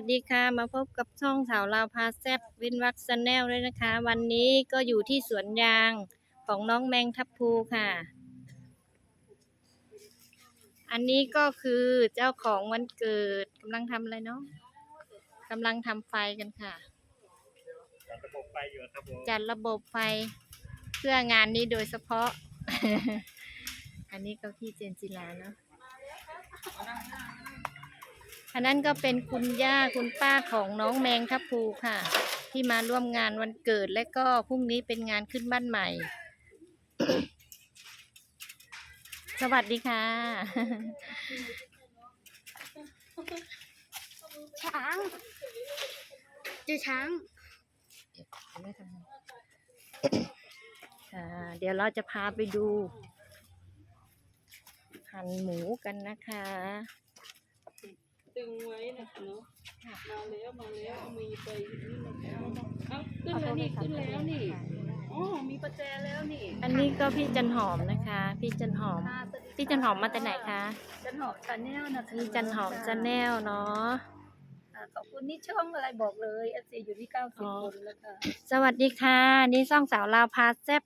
วัสดีค่ะ มาพบกับช่องสาวลาวพาแซบวินวักสแนลด้วยนะคะ วันนี้ก็อยู่ที่สวนยางของน้องแมงทับพลูค่ะ อันนี้ก็คือเจ้าของวันเกิดกำลังทำอะไรเนาะกำลังทำไฟกันค่ะ จัดระบบไฟอยู่ครับผมจัดระบบไฟเพื่องานนี้โดยเฉพาะ อันนี้ก็พี่เจนจิลาเนาะ อันนั้นก็เป็นคุณย่าคุณป้าของน้องแมงทับพลูค่ะ ที่มาร่วมงานวันเกิดและก็พรุ่งนี้เป็นงานขึ้นบ้านใหม่ สวัสดีค่ะ ช้างเจอช้างอ่าเดี๋ยวเราจะพาไปดู หั่นหมูกันนะคะ ตึงไว้นะคะเนาะมาแล้วมาแล้วเอามีไปนี่มาแล้วเอ้าขึ้นแล้วนี่ขึ้นแล้วนี่อ๋อมีประแจแล้วนี่อันนี้ก็พี่จันหอมนะคะ พี่จันหอม พี่จันหอมมาแต่ไหนคะจันหอมชาแนลนะคะพี่จันหอมจะแนลเนาะอ่าขอบคุณนี่ช่องอะไรบอกเลยเอซีอยู่ที่เก้าสิบอ๋อคนแล้วค่ะสวัสดีค่ะ นี่ซ่องสาวลาวพาแซบ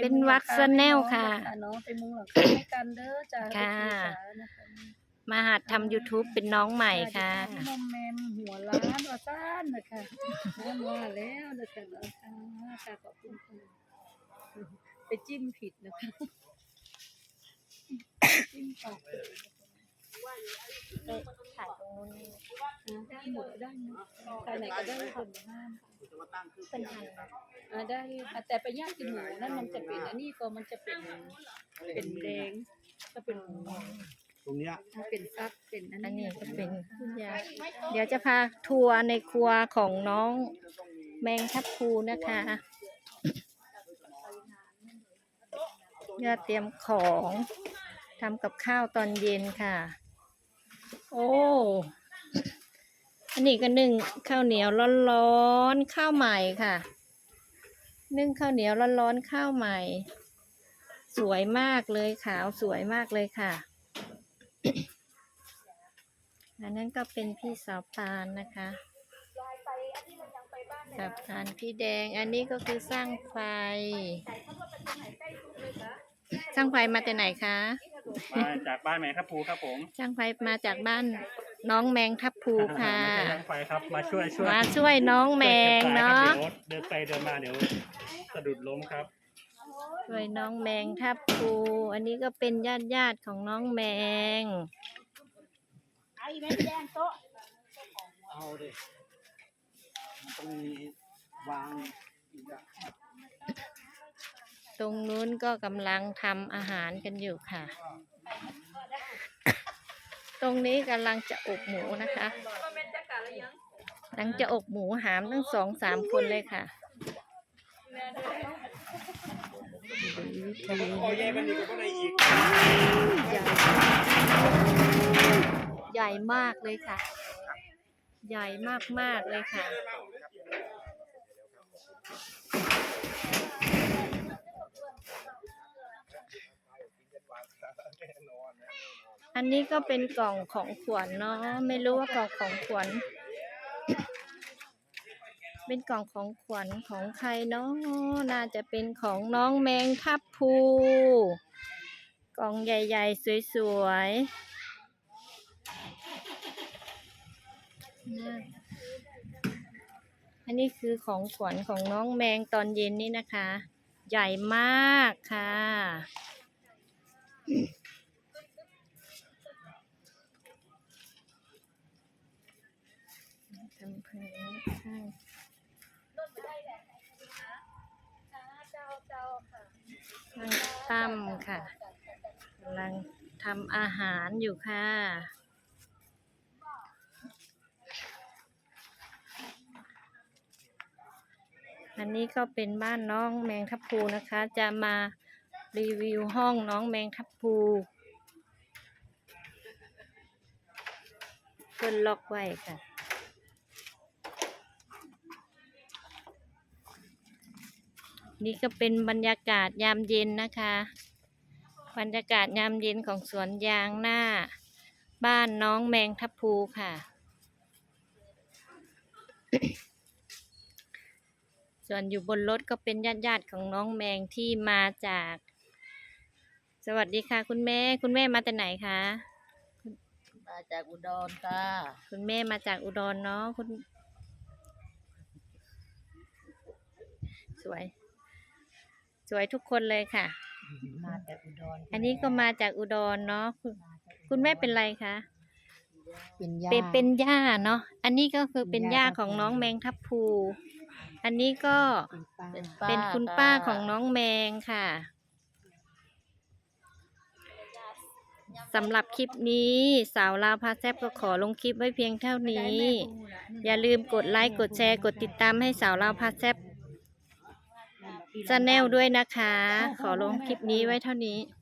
เป็นวักซะแนลค่ะน้องไปมุงหลังคาให้กันเด้อจ้าค่ะ ไปศึกษานะคะมาหัดทำ YouTube เป็นน้องใหม่ค่ะพี่มอมแมมหัวล้านว่าซ่านนะคะน้ำว่าแล้วนะคะนะคะค่ะขอบคุณค่ะไปจิ้มผิดนะคะจิ้มออกไปถ่ายตรงนู้นได้หมดได้หมดใครไหนก็ได้คนห้ามเป็นทันนะอ่าได้อะแต่ไปย่างกินหมูนั่นมันจะเป็นอันนี้ก็มันจะเป็นเป็นแดงก็เป็นหมู ตรงเนี้ยถ้าเป็นฟักเป็นอันอันนี้นี้ก็เป็นคุณยายเดี๋ยวจะพาทัวร์ในครัวของน้องแมงทับพลูนะคะเพื่อเตรียมของทำกับข้าวตอนเย็นค่ะ โอ้ อันนี้ก็นึ่งข้าวเหนียวร้อนๆข้าวใหม่ค่ะ นึ่งข้าวเหนียวร้อนๆข้าวใหม่ สวยมากเลยขาวสวยมากเลยค่ะ อันนั้นก็เป็นพี่สาวปานนะคะสาวปานพี่แดง อันนี้ก็คือสร้างไฟ สร้างไฟมาแต่ไหนคะ มาจากบ้านแมงครับภูครับผม สร้างไฟมาจากบ้านน้องแมงทับพลูค่ะไม่ใช่ช่างไฟครับ มาช่วยช่วยมาช่วยน้องแมงเนาะ เดินไปเดินมาเดี๋ยวสะดุดล้มครับ ช่วยน้องแมงทับพลูอันนี้ก็เป็นญาติญาติๆของน้องแมงเอาดิมันต้องมีวางอีกอะตรงนู้นก็กำลังทำอาหารกันอยู่ค่ะ ตรงนี้กำลังจะอบหมูนะคะกำลังจะอบหมูหามทั้งสองสามคนเลยค่ะ โอ้ยมันอยู่ก็ในอีกใหญ่มากเลยค่ะ ใหญ่มากๆเลยค่ะ อันนี้ก็เป็นกล่องของขวัญเนาะไม่รู้ว่ากล่องของขวัญ เป็นกล่องของขวัญของใครเนาะน่าจะเป็นของน้องแมงทับพู กล่องใหญ่ๆ สวยๆนะอันนี้คือของขวัญของน้องแมงตอนเย็นนี่นะคะ ใหญ่มากค่ะทำพื้นข้าง ข้างตั้มค่ะกำลังทำอาหารอยู่ค่ะ อันนี้ก็เป็นบ้านน้องแมงทับพูนะคะ จะมารีวิวห้องน้องแมงทับพูเพิ่นล็อกไว้ค่ะ นี่ก็เป็นบรรยากาศยามเย็นนะคะ บรรยากาศยามเย็นของสวนยางหน้า บ้านน้องแมงทับพูค่ะ ส่วนอยู่บนรถก็เป็นญาติญาติของน้องแมงที่มาจาก สวัสดีค่ะ คุณแม่ คุณแม่มาแต่ไหนคะมาจากอุดรค่ะ คุณแม่มาจากอุดรเนาะคุณ สวย สวยทุกคนเลยค่ะ มาจากอุดรอันนี้ก็มาจากอุดรเนาะคุณคุณแม่เป็นไรคะเป็นย่าเป็นเป็นย่าเนาะอันนี้ก็คือเป็นเป็นย่าย่าของน้องทับทิมแมงทับพลูอันนี้ก็เป็นป้าเป็นคุณป้าของน้องแมงค่ะสำหรับคลิปนี้สาวลาวพาแซบก็ขอลงคลิปไว้เพียงเท่านี้ อย่าลืมกดไลค์กดแชร์กดติดตามให้สาวลาวพาแซบ ชาแนลด้วยนะคะ ขอลงคลิปนี้ไว้เท่านี้เ